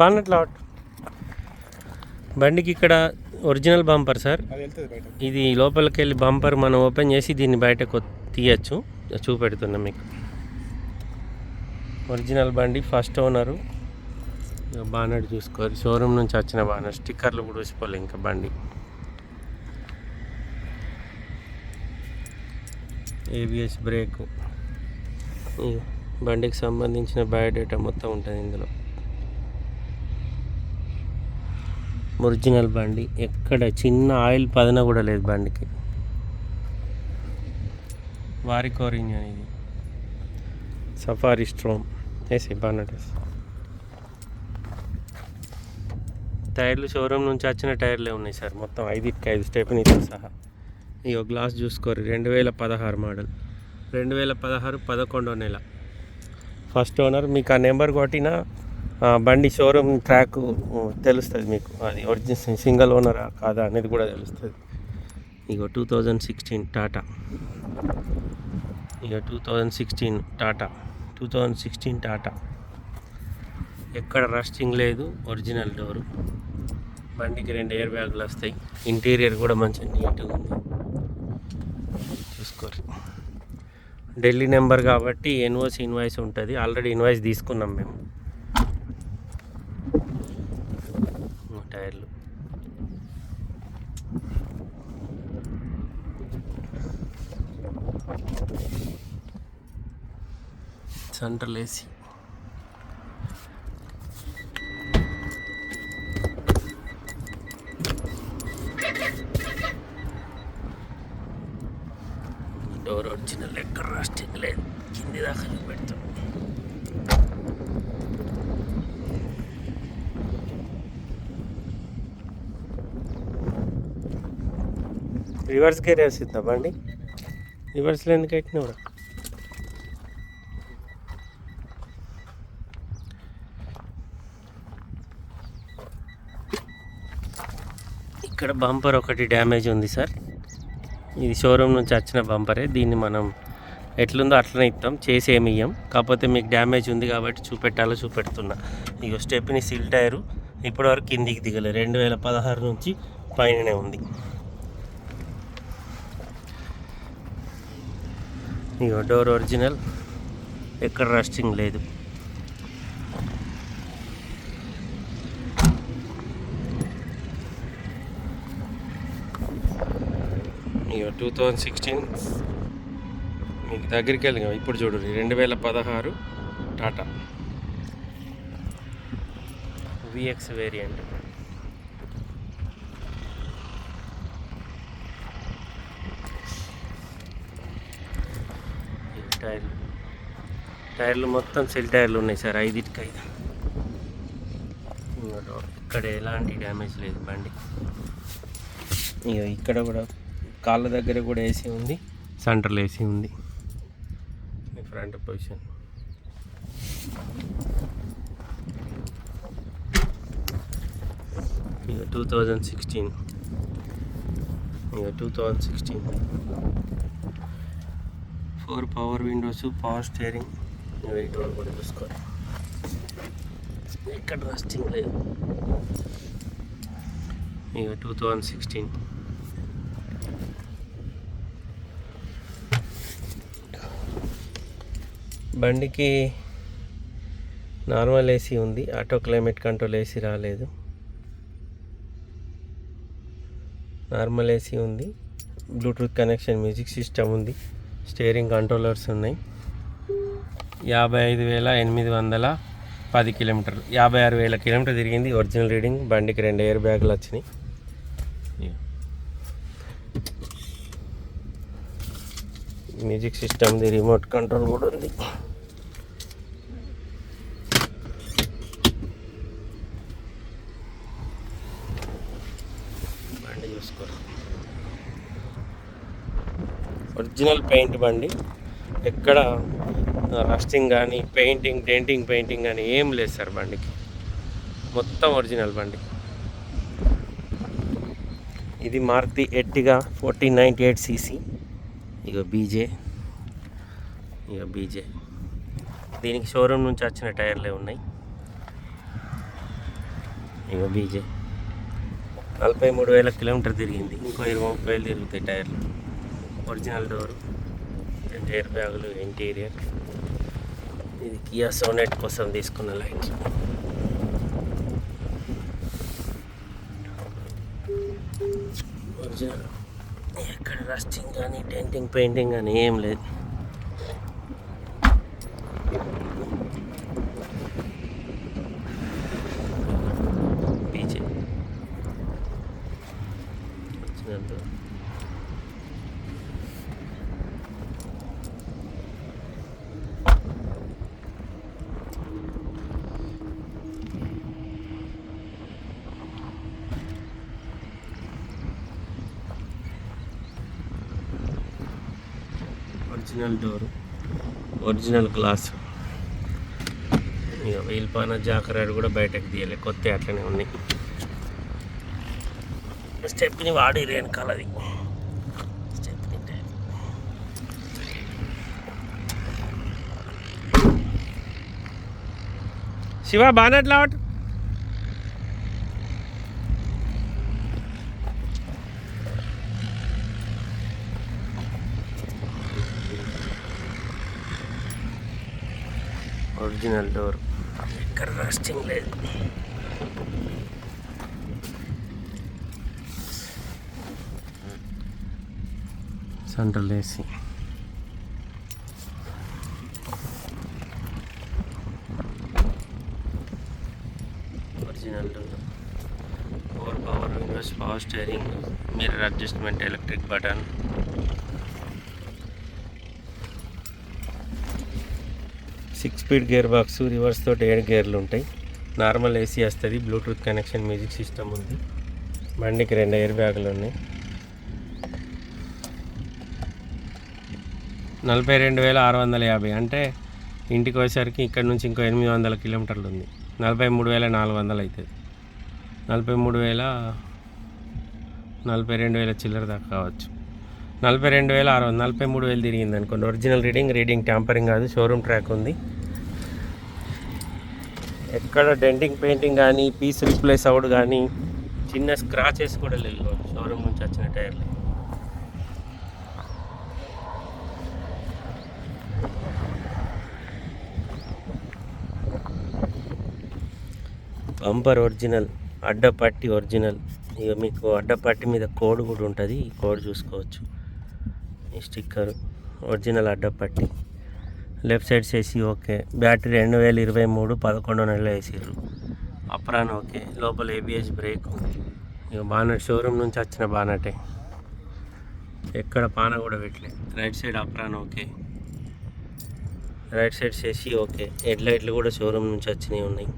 పానట్లా బండికి ఇక్కడ original bumper sir. ఇది లోపలికి వెళ్ళి బంపర్ మనం ఓపెన్ చేసి దీన్ని బయటకు తీయచ్చు. చూపెడుతున్నాం మీకు. ఒరిజినల్ బండి ఫస్ట్ ఓనరు. బానట్ చూసుకోరు. షోరూమ్ నుంచి వచ్చిన బానర్ స్టిక్కర్లు కూడా ఊసిపోలే ఇంకా బండి. ABS brake. బండికి సంబంధించిన బయోడేటా మొత్తం ఉంటుంది ఇందులో. ఒరిజినల్ బండి. ఎక్కడ చిన్న ఆయిల్ పదన కూడా లేదు బండికి. వారి కోర్ ఇంజన్ ఇది. Safari Storme. వేసి బాన్నట్ టైర్లు షోరూమ్ నుంచి వచ్చిన టైర్లే ఉన్నాయి సార్. మొత్తం ఐదుకి ఐదు స్టెప్నీతో సహా. ఈ గ్లాస్ చూసుకోరు రెండు వేల పదహారు మోడల్. రెండు వేల పదహారు పదకొండో నెల. ఫస్ట్ ఓనర్ మీకు ఆ నెంబర్ కొట్టిన బండి షోరూమ్ ట్రాక్ తెలుస్తుంది మీకు. అది ఒరిజినల్ సింగిల్ ఓనరా కాదా అనేది కూడా తెలుస్తుంది. ఇగో టూ థౌజండ్ సిక్స్టీన్ టాటా. ఇక two thousand sixteen Tata. Two thousand sixteen Tata. ఎక్కడ రస్టింగ్ లేదు ఒరిజినల్ డోరు బండికి రెండు ఎయిర్ బ్యాగులు వస్తాయి. ఇంటీరియర్ కూడా మంచి నీట్గా ఉంది. చూసుకోరు ఢిల్లీ నెంబర్ కాబట్టి ఎన్ఓసి ఇన్వాయిస్ ఉంటుంది. ఆల్రెడీ ఇన్వాయిస్ తీసుకున్నాం మేము ఉ, టైర్లు సెంట్రల్ ఏసీ డోర్ వచ్చిన లెక్క రాస్టింగ్ లేదు. కింది దాకా పెడతాం. రివర్స్ గేర్ వేసిద్దాం రివర్స్లో ఎందుకు ఎక్కినవరా ఇక్కడ బంపర్ ఒకటి డ్యామేజ్ ఉంది సార్. ఇది షోరూమ్ నుంచి వచ్చిన బంపరే. దీన్ని మనం ఎట్లుందో అట్లనే ఇస్తాం చేసి ఇయ్యం. కాకపోతే మీకు డ్యామేజ్ ఉంది కాబట్టి చూపెట్టాలో చూపెడుతున్నా. ఇక స్టెప్ని సిల్ టైరు ఇప్పటివరకు కిందికి దిగలేదు రెండు వేల పదహారు నుంచి పైననే ఉంది. ఇక డోర్ ఒరిజినల్. ఎక్కడ రస్టింగ్ లేదు. ఇక టూ థౌజండ్ సిక్స్టీన్ మీకు దగ్గరికి వెళ్ళి ఇప్పుడు చూడండి రెండు వేల పదహారు టాటా. విఎక్స్ వేరియంట్ టైర్లు టైర్లు మొత్తం సెల్ టైర్లు ఉన్నాయి సార్ ఐదుకి ఐదు ఇక్కడ ఎలాంటి డ్యామేజ్ లేదు బండి. ఇక ఇక్కడ కూడా కాళ్ళ దగ్గర కూడా ఏసీ ఉంది. సెంటర్లో ఏసీ ఉంది. Front position. ఇక టూ థౌజండ్ సిక్స్టీన్ ఇక two thousand sixteen four power windows power steering weight కూడా చూసుకోవాలి. ఎక్కడ రస్టింగ్ లేదు. ఇక టూ థౌజండ్ సిక్స్టీన్ బండికి నార్మల్ ఏసీ ఉంది. ఆటో క్లైమేట్ కంట్రోల్ ఏసీ రాలేదు. నార్మల్ ఏసీ ఉంది. బ్లూటూత్ కనెక్షన్ మ్యూజిక్ సిస్టమ్ ఉంది. స్టీరింగ్ కంట్రోలర్స్ ఉన్నాయి. యాభై ఐదు వేల ఎనిమిది వందల పది కిలోమీటర్లు. యాభై ఆరు వేల కిలోమీటర్ తిరిగింది. Original reading. బండికి రెండు ఎయిర్ బ్యాగులు వచ్చినాయి. మ్యూజిక్ సిస్టమ్ది రిమోట్ కంట్రోల్ కూడా ఉంది బండి చూసుకోరు ఒరిజినల్ పెయింట్ బండి. ఎక్కడ రస్టింగ్ కానీ పెయింటింగ్ డెంటింగ్ పెయింటింగ్ కానీ ఏం లేదు సార్ బండికి. మొత్తం ఒరిజినల్ బండి. ఇది Maruti Ertiga fourteen ninety eight CC. ఇక బీజే. ఇక బీజే. దీనికి షోరూమ్ నుంచి వచ్చిన టైర్లే ఉన్నాయి. ఇక బీజే. నలభై మూడు వేల కిలోమీటర్ తిరిగింది. ఇంకో ఇరవై ముప్పై వేలు తిరుగుతాయి టైర్లు. ఒరిజినల్ డోర్ రెండు ఎయిర్ బ్యాగులు ఇంటీరియర్. ఇది కియా సోనెట్ కోసం తీసుకున్న లైట్. ఒరిజినల్. ఎక్కడ రస్టింగ్ కానీ డెంటింగ్ పెయింటింగ్ కానీ ఏం లేదు పీచే original door original door. Original glass. ఇక వీల్పాన జాకరాడు కూడా బయటకు తీయలే. కొత్త అట్లనే ఉన్నాయి. స్టెప్ని వాడి వెనకాలది. స్టెప్ని శివ బానట్ అట్లా ఒరిజినల్ డోర్ ఇక్కడ రస్టింగ్ లేదు central AC original door four power windows power steering mirror adjustment electric button six speed gear box reverse తోటి ఏడు గేర్లు ఉంటాయి. నార్మల్ ఏసీ వస్తుంది బ్లూటూత్ కనెక్షన్ మ్యూజిక్ సిస్టమ్ ఉంది. బండికి రెండు ఎయిర్ బ్యాగులు ఉన్నాయి. నలభై రెండు వేల ఆరు వందల యాభై. అంటే ఇంటికి వచ్చేసరికి ఇక్కడ నుంచి ఇంకో ఎనిమిది వందల కిలోమీటర్లు ఉంది. నలభై మూడు వేల నాలుగు వందలు అవుతుంది నలభై మూడు వేల నలభై రెండు వేల చిల్లర దాకా కావచ్చు. నలభై రెండు వేల ఆరు వందల నలభై మూడు వేలు తిరిగింది అనుకోండి. ఒరిజినల్ రీడింగ్ రీడింగ్ ట్యాంపరింగ్ కాదు షోరూమ్ ట్రాక్ ఉంది. ఎక్కడ డెంటింగ్ పెయింటింగ్ కానీ పీస్ రీప్లేస్ అవుడు కానీ చిన్న స్క్రాచెస్ కూడా లేవు షోరూమ్ నుంచి వచ్చిన టైర్లు బంపర్ ఒరిజినల్ అడ్డపట్టి ఒరిజినల్ ఇక మీకు అడ్డపట్టి మీద కోడ్ కూడా ఉంటుంది ఈ కోడ్ చూసుకోవచ్చు. ఈ స్టిక్కర్ ఒరిజినల్ అడ్డపట్టి. లెఫ్ట్ సైడ్ చేసి ఓకే. బ్యాటరీ రెండు వేల ఇరవై మూడు పదకొండు నెలలు వేసారు అప్రాన్ ఓకే. లోపల ఏబిఎస్ బ్రేక్ ఇక బానట్ షోరూమ్ నుంచి వచ్చిన బానటే. ఎక్కడ పాన కూడా పెట్టలే. Right side apron okay. Right side చేసి ఓకే. హెడ్ లైట్లు కూడా షోరూమ్ నుంచి వచ్చినవి ఉన్నాయి.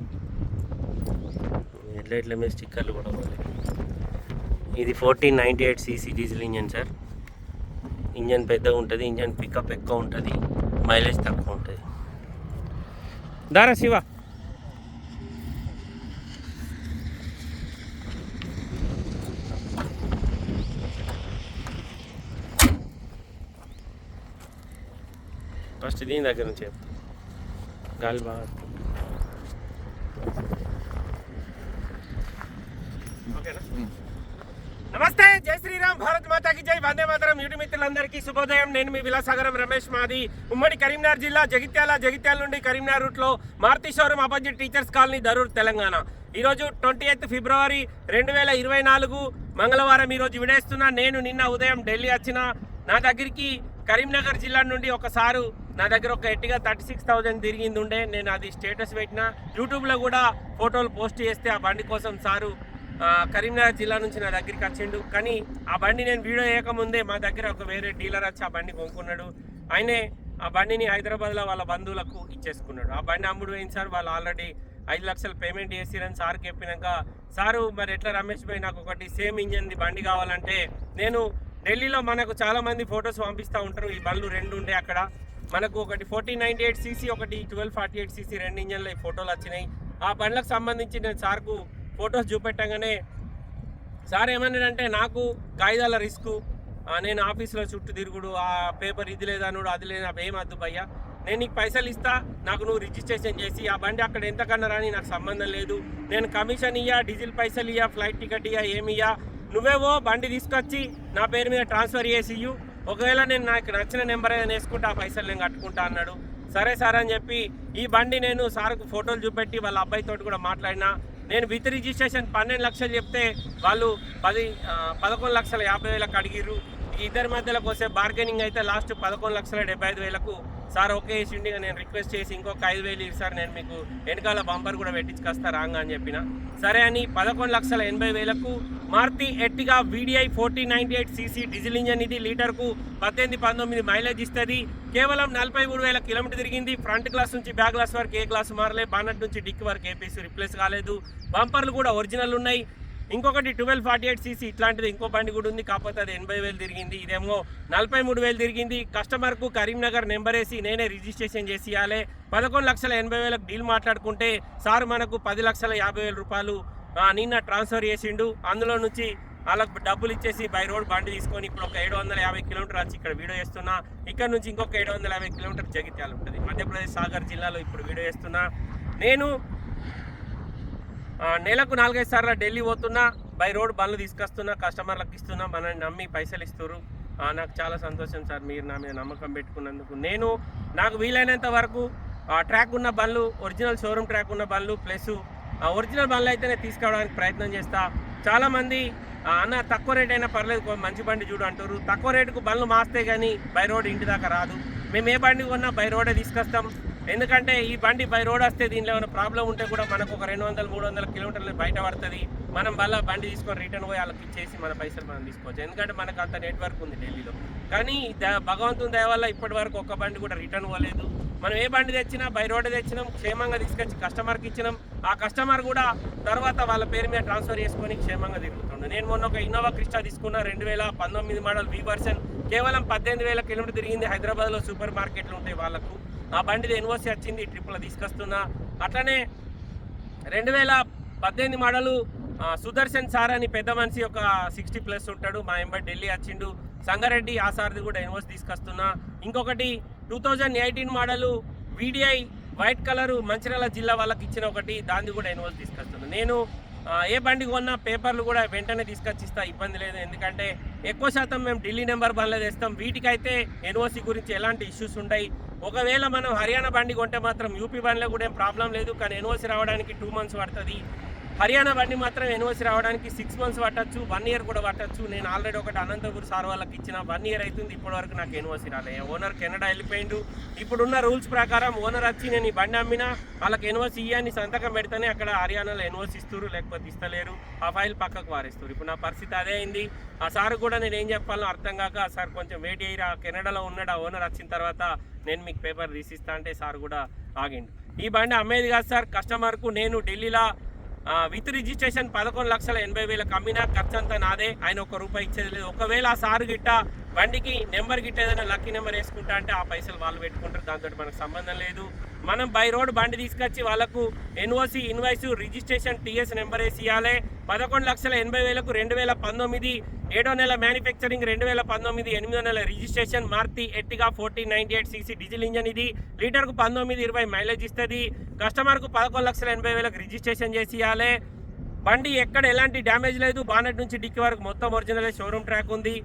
హెడ్ లైట్ల మీద స్టిక్కర్లు కూడా ఉన్నాయి ఇది fourteen ninety eight CC diesel engine sir engine పెద్దగా ఉంటుంది ఇంజన్ పికప్ ఎక్కువ ఉంటుంది మైలేజ్ తక్కువ ఉంటుంది దారా శివ ఫస్ట్ దీని దగ్గర నుంచి చెప్తా. గాలి బాగా ఓకేనా నమస్తే జై శ్రీరామ్ భారత్ మాతాకి జై. వందే మాతరం. యూటి మిత్రులందరికీ శుభోదయం. నేను మీ విలాసాగరం రమేష్ మాది. ఉమ్మడి కరీంనగర్ జిల్లా జగిత్యాల జగిత్యాల నుండి కరీంనగర్ రూట్లో Maruti showroom opposite teachers colony Darur Telangana. ఈరోజు ట్వంటీ ఎయిత్ ఫిబ్రవరి రెండు వేల ఇరవై నాలుగు మంగళవారం ఈరోజు విడేస్తున్నా. నేను నిన్న ఉదయం ఢిల్లీ వచ్చిన. నా దగ్గరికి కరీంనగర్ జిల్లా నుండి ఒక సారు నా దగ్గర ఒక ఎట్టిగా థర్టీ సిక్స్ థౌజండ్ తిరిగింది ఉండే. నేను అది స్టేటస్ పెట్టిన. యూట్యూబ్లో కూడా ఫోటోలు పోస్ట్ చేస్తే ఆ బండి కోసం సారు కరీంనగర్ జిల్లా నుంచి నా దగ్గరికి వచ్చిండు. కానీ ఆ బండి నేను వీడియో వేయకముందే మా దగ్గర ఒక వేరే డీలర్ వచ్చి ఆ బండి కొనుక్కున్నాడు. ఆయనే ఆ బండిని హైదరాబాద్లో వాళ్ళ బంధువులకు ఇచ్చేసుకున్నాడు. ఆ బండి అమ్ముడు పోయింది సార్ వాళ్ళు ఆల్రెడీ ఐదు లక్షలు పేమెంట్ చేసిరని సార్కి చెప్పినాక సారు మరి ఎట్లా రమేష్ భాయ్ నాకు ఒకటి సేమ్ ఇంజన్ది బండి కావాలంటే నేను ఢిల్లీలో మనకు చాలామంది ఫొటోస్ పంపిస్తూ ఉంటారు. ఈ బళ్ళు రెండు ఉండే అక్కడ. మనకు ఒకటి ఫోర్టీన్ నైంటీ ఎయిట్ సీసీ ఒకటి ట్వెల్వ్ ఫార్టీ ఎయిట్ సీసీ రెండు ఇంజన్లు ఈ ఫోటోలు వచ్చినాయి. ఆ బండ్లకు సంబంధించి నేను సార్కు ఫొటోస్ చూపెట్టగానే సార్ ఏమన్నాడంటే నాకు కాగితాల రిస్క్ నేను ఆఫీస్లో చుట్టూ తిరుగుడు ఆ పేపర్ ఇది లేదనుడు అది లేదు నాకు ఏం వద్దు భయ్యా. నేను నీకు పైసలు ఇస్తా నాకు నువ్వు రిజిస్ట్రేషన్ చేసి ఆ బండి అక్కడ ఎంతకన్నా రాని నాకు సంబంధం లేదు. నేను కమిషన్ ఇయ్యా డీజిల్ పైసలు ఇయ్యా ఫ్లైట్ టికెట్ ఇయ్యా ఏమి ఇయ్యా. నువ్వేవో బండి తీసుకొచ్చి నా పేరు మీద ట్రాన్స్ఫర్ చేసి ఇయ్యు. ఒకవేళ నేను నాకు నచ్చిన నెంబర్ ఏదైనా వేసుకుంటా ఆ పైసలు నేను కట్టుకుంటా అన్నాడు. సరే సార్ అని చెప్పి ఈ బండి నేను సార్కు ఫోటోలు చూపెట్టి వాళ్ళ అబ్బాయితో కూడా మాట్లాడినా. నేను విత్ రిజిస్ట్రేషన్ పన్నెండు లక్షలు చెప్తే వాళ్ళు పది పదకొండు లక్షల యాభై వేలకు అడిగిర్రు. ఇద్దరి మధ్యలోకి వస్తే బార్గెనింగ్ అయితే లాస్ట్ పదకొండు లక్షల డెబ్బై ఐదు వేలకు. సార్ ఓకే చేసిండి నేను రిక్వెస్ట్ చేసి ఇంకొక ఐదు వేలు ఇవ్వు సార్ నేను మీకు వెనకాల బంపర్ కూడా పెట్టించుకొస్తా రాంగా అని చెప్పిన. సరే అని పదకొండు లక్షల ఎనభై వేలకు Maruti Ertiga VDI forty ninety eight CC diesel engine ఇది. లీటర్కు పద్దెనిమిది పంతొమ్మిది మైలేజ్ ఇస్తుంది. కేవలం నలభై మూడు వేల కిలోమీటర్ తిరిగింది. ఫ్రంట్ గ్లాస్ నుంచి బ్యాక్ గ్లాస్ వరకు ఏ గ్లాస్ మారలే. బానట్ నుంచి డిక్ వరకు ఏపీసీ రిప్లేస్ కాలేదు. బంపర్లు కూడా ఒరిజినల్ ఉన్నాయి. ఇంకొకటి ట్వెల్వ్ ఫార్టీ ఎయిట్ సీసీ ఇట్లాంటిది ఇంకో బండి కూడా ఉంది. కాకపోతే అది ఎనభై వేలు తిరిగింది. ఇదేమో నలభై మూడు వేలు తిరిగింది. కస్టమర్కు కరీంనగర్ నెంబర్ వేసి నేనే రిజిస్ట్రేషన్ చేసి ఇవ్వాలి పదకొండు లక్షల ఎనభై వేలకు డీల్ మాట్లాడుకుంటే సార్ మనకు పది లక్షల యాభై వేల రూపాయలు నిన్న ట్రాన్స్ఫర్ చేసిండు. అందులో నుంచి వాళ్ళకు డబ్బులు ఇచ్చేసి బై రోడ్ బండి తీసుకొని ఇప్పుడు ఒక ఏడు వందల యాభై కిలోమీటర్ వచ్చి ఇక్కడ వీడియో చేస్తున్నా. ఇక్కడ నుంచి ఇంకొక ఏడు వందల యాభై కిలోమీటర్ జగిత్యాల ఉంటుంది. మధ్యప్రదేశ్ సాగర్ జిల్లాలో ఇప్పుడు వీడియో చేస్తున్నా. నేను నెలకు నాలుగైదు సార్లు ఢిల్లీ పోతున్నా. బై రోడ్ బండ్లు తీసుకొస్తున్నా కస్టమర్లకు ఇస్తున్నా. మనల్ని నమ్మి పైసలు ఇస్తారు నాకు చాలా సంతోషం సార్ మీరు నా మీద నమ్మకం పెట్టుకున్నందుకు. నేను నాకు వీలైనంత వరకు ట్రాక్ ఉన్న బండ్లు ఒరిజినల్ షోరూమ్ ట్రాక్ ఉన్న బండ్లు ప్లస్ ఒరిజినల్ బండ్లు అయితేనే తీసుకురావడానికి ప్రయత్నం చేస్తా. చాలామంది అన్న తక్కువ రేట్ అయినా పర్లేదు మంచి బండి చూడు అంటారు. తక్కువ రేటుకు బండ్లు మాస్తే కానీ బై రోడ్ ఇంటి దాకా రాదు. మేము ఏ బండి కొన్నా బై రోడే తీసుకొస్తాం. ఎందుకంటే ఈ బండి బై రోడ్ వస్తే దీనిలో ఏమైనా ప్రాబ్లం ఉంటే కూడా మనకు ఒక రెండు వందల మూడు వందల కిలోమీటర్లు బయట పడుతుంది. మనం మళ్ళీ బండి తీసుకొని రిటర్న్ పోయి వాళ్ళకి ఇచ్చేసి మన పైసలు మనం తీసుకోవచ్చు. ఎందుకంటే మనకు అంత నెట్వర్క్ ఉంది ఢిల్లీలో. కానీ ద- భగవంతుని దయ వల్ల ఇప్పటి వరకు ఒక్క బండి కూడా రిటర్న్ పోలేదు. మనం ఏ బండి తెచ్చినా బై రోడ్డు తెచ్చినాం క్షేమంగా తీసుకొచ్చి కస్టమర్కి ఇచ్చినాం. ఆ కస్టమర్ కూడా తర్వాత వాళ్ళ పేరు మీద ట్రాన్స్ఫర్ చేసుకొని క్షేమంగా తిరుగుతుండు. నేను మొన్న ఒక ఇన్నోవా క్రిస్టా తీసుకున్న రెండు వేల పంతొమ్మిది మోడల్ వి వర్షన్ కేవలం పద్దెనిమిది వేల కిలోమీటర్ తిరిగింది. హైదరాబాద్లో సూపర్ మార్కెట్లు ఉంటాయి వాళ్ళకు. ఆ బండిది ఎన్ఓసి వచ్చింది ట్రిప్లో తీసుకొస్తున్నా. అట్లనే రెండు వేల పద్దెనిమిది మోడలు సుదర్శన్ సార్ అని పెద్ద మనిషి ఒక సిక్స్టీ ప్లస్ ఉంటాడు. మా ఎంబడి ఢిల్లీ వచ్చిండు. సంగారెడ్డి ఆ సార్ది కూడా ఎన్ఓసి తీసుకొస్తున్నా. ఇంకొకటి two thousand eighteen model VDI white colour Mancherial జిల్లా వాళ్ళకి ఇచ్చిన ఒకటి. దాన్ని కూడా ఎన్ఓసి తీసుకొస్తాను నేను ఏ బండి కొన్నా పేపర్లు కూడా వెంటనే తీసుకొచ్చి ఇస్తా ఇబ్బంది లేదు. ఎందుకంటే ఎక్కువ శాతం మేము ఢిల్లీ నెంబర్ బండ్లు తెస్తాం. వీటికైతే ఎన్ఓసి గురించి ఎలాంటి ఇష్యూస్ ఉంటాయి ఒకవేళ మనం హర్యానా బండి కొంటే మాత్రం యూపీ బండ్లో కూడా ఏం ప్రాబ్లం లేదు. కానీ ఎన్ఓసి రావడానికి టూ మంత్స్ పడుతుంది. హర్యానా బండి మాత్రం ఎన్ఓసి రావడానికి సిక్స్ మంత్స్ పట్టచ్చు వన్ ఇయర్ కూడా పట్టచ్చు. నేను ఆల్రెడీ ఒకటి అనంతపూర్ సార్ వాళ్ళకి ఇచ్చిన వన్ ఇయర్ అవుతుంది ఇప్పటి వరకు నాకు ఎన్ఓసి రాలే. ఓనర్ కెనడా వెళ్ళిపోయిండు. ఇప్పుడున్న రూల్స్ ప్రకారం ఓనర్ వచ్చి నేను ఈ బండి అమ్మినా వాళ్ళకి ఎన్ఓసి ఇయ్యాన్ని సంతకం పెడితేనే అక్కడ హర్యానాలో ఎన్ఓసి ఇస్తారు లేకపోతే ఇస్తలేరు. ఆ ఫైల్ పక్కకు వారేస్తారు ఇప్పుడు నా పరిస్థితి అదే అయింది. ఆ సార్ కూడా నేను ఏం చెప్పాలో అర్థం కాక సార్ కొంచెం వెయిట్ అయ్యిరా కెనడాలో ఉన్నాడు ఆ ఓనర్ వచ్చిన తర్వాత నేను మీకు పేపర్ తీసిస్తా అంటే సార్ కూడా ఆగిండు. ఈ బండి అమ్మేది కాదు సార్ కస్టమర్కు నేను ఢిల్లీలో విత్ రిజిస్ట్రేషన్ పదకొండు లక్షల ఎనభై వేల కమ్మినా ఖర్చు అంతా నాదే. ఆయన ఒక రూపాయి ఇచ్చేది లేదు. ఒకవేళ ఆ సారు గిట్ట బండికి నెంబర్ గిట్ట ఏదైనా లక్కీ నెంబర్ వేసుకుంటా అంటే ఆ పైసలు వాళ్ళు పెట్టుకుంటారు. దాంతో మనకు సంబంధం లేదు. మనం బై రోడ్ బండి తీసుకొచ్చి వాళ్ళకు NOC invoice registration TS number వేసి ఇవ్వాలి పదకొండు లక్షల ఎనభై వేలకు రెండు వేల పంతొమ్మిది ఏడో నెల మ్యానుఫ్యాక్చరింగ్ రెండు వేల పంతొమ్మిది ఎనిమిదో నెల registration Maruti Ertiga fourteen ninety eight CC diesel engine ఇది. లీటర్కు పంతొమ్మిది ఇరవై మైలేజ్ ఇస్తుంది. కస్టమర్కు పదకొండు లక్షల ఎనభై వేలకు రిజిస్ట్రేషన్ చేసి ఇవ్వాలి బండి ఎక్కడ ఎలాంటి డ్యామేజ్ లేదు. బానెట్ నుంచి డిక్కి వరకు మొత్తం ఒరిజినల్ షోరూమ్ ట్రాక్ ఉంది.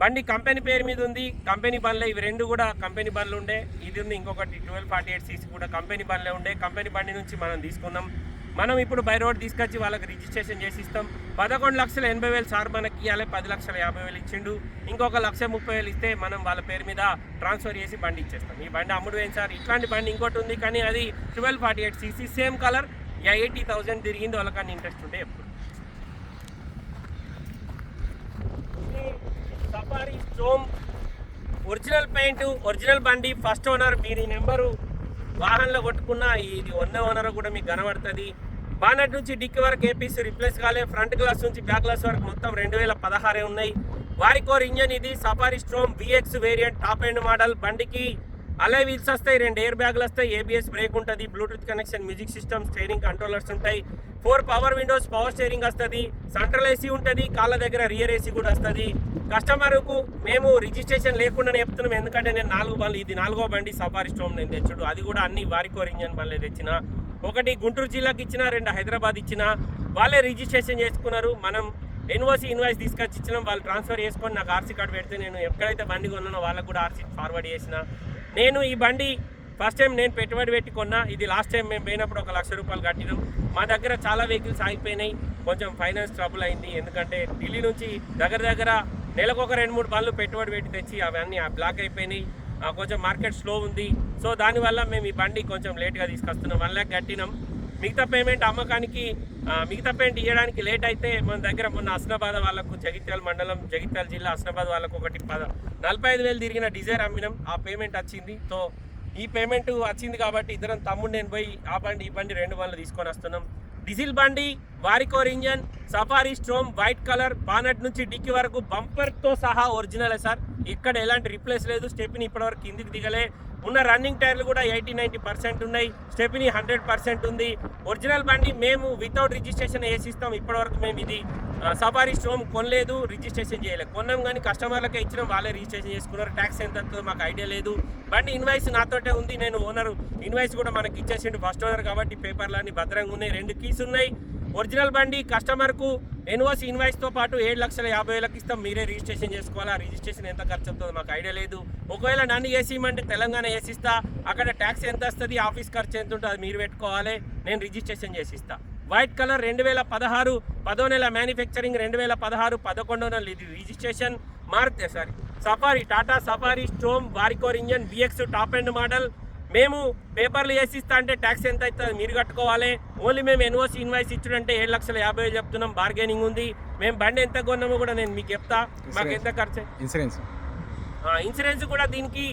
బండి కంపెనీ పేరు మీద ఉంది. కంపెనీ బండ్లే ఇవి రెండు కూడా కంపెనీ బండ్లు ఉండే. ఇది ఉంది ఇంకొకటి ట్వెల్వ్ ఫార్టీ ఎయిట్ సీసీ కూడా కంపెనీ బండ్లే ఉండే. కంపెనీ బండి నుంచి మనం తీసుకున్నాం మనం ఇప్పుడు బై రోడ్ తీసుకొచ్చి వాళ్ళకి రిజిస్ట్రేషన్ చేసి ఇస్తాం. పదకొండు లక్షల ఎనభై వేలు సార్ మనకి ఇవ్వాలి పది లక్షల యాభై వేలు ఇచ్చిండు. ఇంకొక లక్ష ముప్పై వేలు ఇస్తే మనం వాళ్ళ పేరు మీద ట్రాన్స్ఫర్ చేసి బండి ఇచ్చేస్తాం. ఈ బండి అమ్ముడు వేయండి సార్. ఇట్లాంటి బండి ఇంకోటి ఉంది కానీ అది twelve forty eight CC same colour. Eighty thousand తిరిగింది వాళ్ళకన్నా ఇంట్రెస్ట్ ఉంటే ఎప్పుడు Safari Storme original paint original బండి ఫస్ట్ ఓనర్ మీరు ఈ నెంబరు వాహనంలో కొట్టుకున్న ఇది వంద ఓనర్ కూడా మీకు కనబడుతుంది. బానట్ నుంచి డిక్కి వరకు ఏపీసీ రిప్లేస్ కాలే. ఫ్రంట్ గ్లాస్ నుంచి బ్యాక్ గ్లాస్ వరకు మొత్తం రెండు వేల పదహారే ఉన్నాయి. వారికోర్ ఇంజన్ ఇది. Safari Storme VX variant top end model బండికి అలా వీల్స్ వస్తాయి రెండు ఎయిర్ బ్యాగులు వస్తాయి ఏబిఎస్ బ్రేక్ ఉంటుంది Bluetooth connection music system steering controllers ఉంటాయి four power windows power steering వస్తుంది సెంట్రల్ ఏసీ ఉంటుంది కాళ్ళ దగ్గర రియర్ ఏసీ కూడా వస్తుంది. కస్టమర్కు మేము రిజిస్ట్రేషన్ లేకుండా చెప్తున్నాం ఎందుకంటే నేను నాలుగు బండ్లు ఇది నాలుగో బండి సఫారీ స్టోమ్ నేను తెచ్చుడు అది కూడా అన్ని వారికోర్ ఇంజన్ బండ్లే తెచ్చిన. ఒకటి గుంటూరు జిల్లాకి ఇచ్చిన రెండు హైదరాబాద్ ఇచ్చిన వాళ్ళే రిజిస్ట్రేషన్ చేసుకున్నారు మనం ఎన్ఓసి ఇన్వాయిస్ తీసుకొచ్చి ఇచ్చినాం వాళ్ళు ట్రాన్స్ఫర్ చేసుకొని నాకు ఆర్సీ కార్డు పెడితే నేను ఎక్కడైతే బండి కొన్నానో వాళ్ళకు కూడా ఆర్సీ ఫార్వర్డ్ చేసిన. నేను ఈ బండి ఫస్ట్ టైం నేను పెట్టుబడి పెట్టి కొన్నా ఇది లాస్ట్ టైం మేము పోయినప్పుడు ఒక లక్ష రూపాయలు కట్టినాం. మా దగ్గర చాలా వెహికల్స్ ఆగిపోయినాయి. కొంచెం ఫైనాన్స్ ట్రబుల్ అయింది. ఎందుకంటే ఢిల్లీ నుంచి దగ్గర దగ్గర నెలకు ఒక రెండు మూడు పనులు పెట్టుబడి పెట్టి తెచ్చి అవన్నీ బ్లాక్ అయిపోయినాయి. ఆ, కొంచెం మార్కెట్ స్లో ఉంది. సో దానివల్ల మేము ఈ బండి కొంచెం లేట్గా తీసుకొస్తున్నాం. వన్ ల్యాక్ కట్టినాం. మిగతా పేమెంట్ అమ్మకానికి మిగతా పేమెంట్ ఇవ్వడానికి లేట్ అయితే మన దగ్గర మొన్న హస్నాబాద్ వాళ్ళకు జగిత్యాల మండలం జగిత్యాల జిల్లా హస్నాబాద్ వాళ్ళకు ఒకటి పద నలభై ఐదు వేలు తిరిగిన డిజైర్ అమ్మినాం. ఆ పేమెంట్ వచ్చింది. సో ఈ పేమెంట్ వచ్చింది కాబట్టి ఇద్దరం తమ్ముడు నేను పోయి ఆ బండి ఈ బండి రెండు బండ్లు తీసుకొని వస్తున్నాం. డీజిల్ బండి Varicor engine Safari Storme white colour bonnet నుంచి డిక్కి వరకు బంపర్తో సహా ఒరిజినలే సార్. ఇక్కడ ఎలాంటి రిప్లేస్ లేదు. స్టెప్ని ఇప్పటివరకు కిందికి దిగలే. ఉన్న రన్నింగ్ టైర్లు కూడా ఎయిటీ నైంటీ పర్సెంట్ ఉన్నాయి. స్టెపినీ హండ్రెడ్ పర్సెంట్ ఉంది. ఒరిజినల్ బండి మేము వితౌట్ రిజిస్ట్రేషన్ వేసిస్తాం ఇప్పటివరకు మేము ఇది సఫారీ స్టోమ్ కొనలేదు రిజిస్ట్రేషన్ చేయలేదు. కొన్నాం కానీ కస్టమర్లకే ఇచ్చినాం వాళ్ళే రిజిస్ట్రేషన్ చేసుకున్నారు. ట్యాక్స్ ఎంత వస్తుందో మాకు ఐడియా లేదు. బండి ఇన్వాయిస్ నాతోటే ఉంది. నేను ఓనర్ ఇన్వాయిస్ కూడా మనకి ఇచ్చేసిండు ఫస్ట్ ఓనర్ కాబట్టి పేపర్లు అన్ని భద్రంగా ఉన్నాయి. రెండు కీస్ ఉన్నాయి. ఒరిజినల్ బండి కస్టమర్కు ఎన్ఓసి ఇన్వాయిస్తో పాటు ఏడు లక్షల యాభై వేలకు ఇస్తాం. మీరే రిజిస్ట్రేషన్ చేసుకోవాలా? రిజిస్ట్రేషన్ ఎంత ఖర్చు అవుతుందో మాకు ఐడియా లేదు. ఒకవేళ నన్ను ఏసీ ఇమ్మంటే తెలంగాణ వేసిస్తా అక్కడ ట్యాక్స్ ఎంత వస్తుంది? ఆఫీస్ ఖర్చు ఎంత ఉంటుంది? అది మీరు పెట్టుకోవాలి. నేను రిజిస్ట్రేషన్ చేసిస్తా. వైట్ కలర్ రెండు వేల పదహారు పదో నెల మ్యానుఫ్యాక్చరింగ్ రెండు వేల పదహారు పదకొండో నెల ఇది registration. మారుతే sorry Safari Tata Safari Storme Varicor engine VX top end model. మేము పేపర్లు వేసిస్తా అంటే ట్యాక్స్ ఎంత అవుతుంది? మీరు కట్టుకోవాలి. ఓన్లీ మేము ఎన్ఓసి ఇన్వాయిస్ ఇచ్చుడంటే ఏడు లక్షల యాభై వేలు చెప్తున్నాం. బార్గెనింగ్ ఉంది. మేము బండి ఎంత కొన్నామో కూడా నేను మీకు చెప్తా. మాకు ఎంత ఖర్చు ఇన్సూరెన్స్ ఆ, ఇన్సూరెన్స్ కూడా దీనికి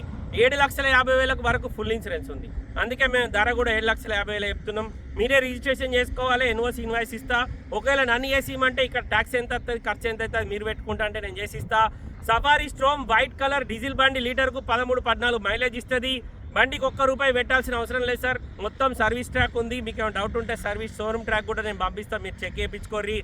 ఏడు లక్షల యాభై వేలకు వరకు ఫుల్ ఇన్సూరెన్స్ ఉంది. అందుకే మేము ధర కూడా ఏడు లక్షల యాభై వేలు చెప్తున్నాం. మీరే రిజిస్ట్రేషన్ చేసుకోవాలి. ఎన్ఓసి ఇన్వాయిస్ ఇస్తా. ఒకవేళ నన్ను చేసి ఇమ్మంటే ఇక్కడ ట్యాక్స్ ఎంత వస్తుంది ఖర్చు ఎంత అవుతుంది మీరు పెట్టుకుంటా అంటే నేను చేసి ఇస్తా. Safari Storme white colour diesel బండి లీటర్కు పదమూడు పద్నాలుగు మైలేజ్ ఇస్తుంది. బండికి ఒక్క రూపాయి పెట్టాల్సిన అవసరం లేదు సార్. మొత్తం సర్వీస్ ట్రాక్ ఉంది. మీకు ఏమైనా డౌట్ ఉంటే సర్వీస్ షోరూమ్ ట్రాక్ కూడా నేను పంపిస్తాను. మీరు చెక్ చేయించుకోర్రి.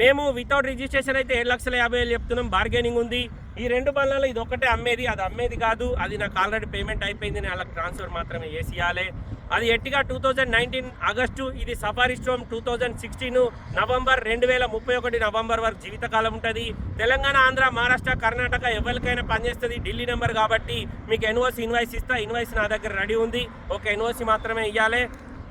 మేము వితౌట్ రిజిస్ట్రేషన్ అయితే ఏడు లక్షల యాభై వేలు చెప్తున్నాం. బార్గెనింగ్ ఉంది. ఈ రెండు బండ్లలో ఇది ఒకటే అమ్మేది. అది అమ్మేది కాదు. అది నాకు ఆల్రెడీ పేమెంట్ అయిపోయింది. నేను వాళ్ళకి ట్రాన్స్ఫర్ మాత్రమే చేసియాలి అది Ertiga two thousand nineteen August ఇది Safari Storme two thousand sixteen November రెండు వేల ముప్పై ఒకటి నవంబర్ వరకు జీవితకాలం ఉంటుంది. తెలంగాణ ఆంధ్ర మహారాష్ట్ర కర్ణాటక ఎవరికైనా పనిచేస్తుంది ఢిల్లీ నెంబర్ కాబట్టి మీకు ఎన్ఓసి ఇన్వాయిస్ ఇస్తా. ఇన్వాయిస్ నా దగ్గర రెడీ ఉంది. ఒక ఎన్ఓసి మాత్రమే ఇవ్వాలి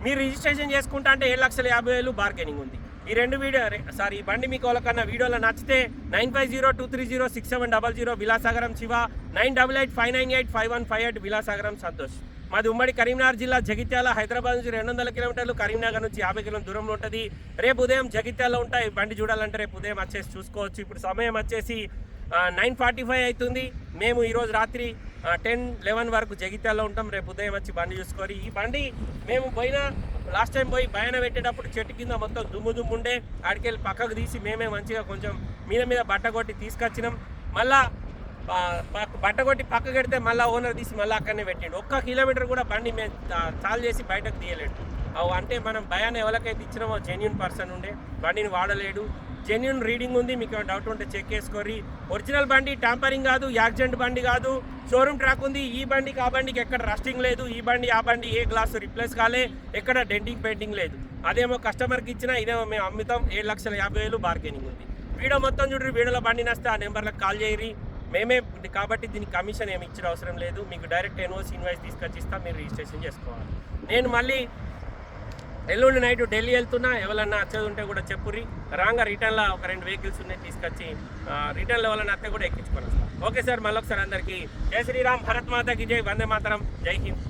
మీరు రిజిస్ట్రేషన్ చేసుకుంటా అంటే ఏడు లక్షల యాభై వేలు బార్గెనింగ్ ఉంది. ఈ రెండు వీడియో సారీ ఈ బండి మీకు వాళ్ళకన్నా వీడియోలో నచ్చితే nine five zero two three zero six seven double zero Vilasagaram Shiva nine double eight five nine eight five one five eight Vilasagaram Santosh. మాది ఉమ్మడి కరీంనగర్ జిల్లా జగిత్యాల హైదరాబాద్ నుంచి రెండు వందల కిలోమీటర్లు కరీంనగర్ నుంచి యాభై కిలోమీటర్ దూరంలో ఉంటుంది. రేపు ఉదయం జగిత్యాలలో ఉంటాయి బండి చూడాలంటే రేపు ఉదయం వచ్చేసి చూసుకోవచ్చు. ఇప్పుడు సమయం వచ్చేసి నైన్ ఫార్టీ ఫైవ్ అవుతుంది. మేము ఈరోజు రాత్రి టెన్ లెవెన్ వరకు జగిత్యాల్లో ఉంటాం. రేపు ఉదయం వచ్చి బండి చూసుకొని ఈ బండి మేము పోయిన లాస్ట్ టైం పోయి బయన పెట్టేటప్పుడు చెట్టు కింద మొత్తం దుమ్ము దుమ్ము ఉండే ఆడికెళ్ళి పక్కకు తీసి మేమే మంచిగా కొంచెం మీద మీద బట్ట కొట్టి తీసుకొచ్చినాం. మళ్ళా బట్ట కొట్టి పక్క కడితే మళ్ళీ ఓనర్ తీసి మళ్ళీ అక్కడనే పెట్టిండు. ఒక్క కిలోమీటర్ కూడా బండి మేము చాలు చేసి బయటకు తీయలేడు అవు అంటే మనం భయాన్ని ఎవరికైతే ఇచ్చినామో జెన్యున్ పర్సన్ ఉండే బండిని వాడలేడు. జెన్యున్ రీడింగ్ ఉంది మీకు ఏమైనా డౌట్ ఉంటే చెక్ చేసుకోరి ఒరిజినల్ బండి టాంపరింగ్ కాదు యాక్సిడెంట్ బండి కాదు. షోరూమ్ ట్రాక్ ఉంది ఈ బండికి ఆ బండికి ఎక్కడ రస్టింగ్ లేదు ఈ బండి ఆ బండి ఏ గ్లాస్ రిప్లేస్ కాలే ఎక్కడ డెంటింగ్ పెయింటింగ్ లేదు. అదేమో కస్టమర్కి ఇచ్చినా ఇదేమో మేము అమ్మితాం ఏడు లక్షల యాభై వేలు బార్గెనింగ్ ఉంది. వీడియో మొత్తం చూడండి వీడియోలో బండి నస్తే ఆ నెంబర్లకు కాల్ చేయరి మేమే కాబట్టి దీనికి కమిషన్ ఏమి ఇచ్చిన అవసరం లేదు. మీకు డైరెక్ట్ ఎన్ఓసి ఇన్వాయిస్ తీసుకొచ్చి ఇస్తాం మీరు రిజిస్ట్రేషన్ చేసుకోవాలి. నేను మళ్ళీ ఎల్లుండి నైట్ ఢిల్లీ వెళ్తున్నా ఎవరన్నా వచ్చేది ఉంటే కూడా చెప్పుర్రి. రాగా రిటర్న్లో ఒక రెండు వెహికల్స్ ఉన్నాయి తీసుకొచ్చి రిటర్న్లో ఎవరన్నా అత్తే కూడా ఎక్కించుకోవాలి ఓకే సార్ మళ్ళొకసారి అందరికీ. జై శ్రీరామ్ భరత్ మాతకి జై వందే మాతరం. జై హింద్.